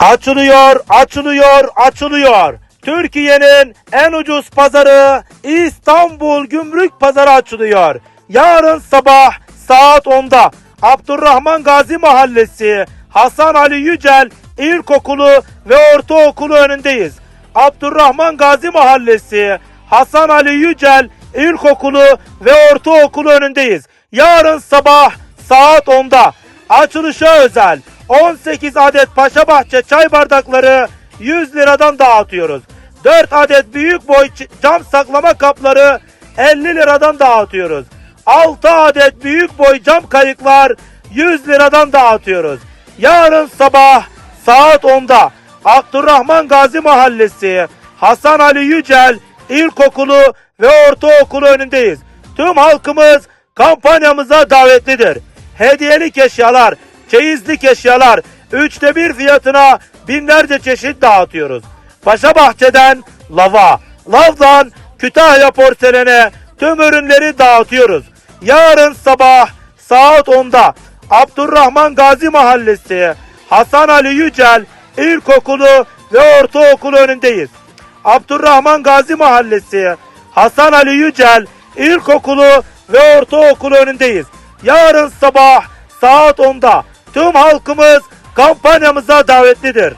Açılıyor, açılıyor, açılıyor. Türkiye'nin en ucuz pazarı İstanbul Gümrük Pazarı açılıyor. Yarın sabah saat 10'da Abdurrahman Gazi Mahallesi Hasan Ali Yücel İlkokulu ve Ortaokulu önündeyiz. Abdurrahman Gazi Mahallesi Hasan Ali Yücel İlkokulu ve Ortaokulu önündeyiz. Yarın sabah saat 10'da açılışa özel 18 adet Paşabahçe çay bardakları 100 liradan dağıtıyoruz. 4 adet büyük boy cam saklama kapları 50 liradan dağıtıyoruz. 6 adet büyük boy cam kayıklar 100 liradan dağıtıyoruz. Yarın sabah saat 10'da Abdurrahman Gazi Mahallesi Hasan Ali Yücel İlkokulu ve Ortaokulu önündeyiz. Tüm halkımız kampanyamıza davetlidir. Hediyelik eşyalar, çeyizlik eşyalar, üçte bir fiyatına binlerce çeşit dağıtıyoruz. Paşa Bahçe'den lava, lavdan Kütahya porselene tüm ürünleri dağıtıyoruz. Yarın sabah saat 10'da Abdurrahman Gazi Mahallesi Hasan Ali Yücel İlkokulu ve Ortaokulu önündeyiz. Abdurrahman Gazi Mahallesi Hasan Ali Yücel İlkokulu ve Ortaokulu önündeyiz. Yarın sabah saat 10'da tüm halkımız kampanyamıza davetlidir.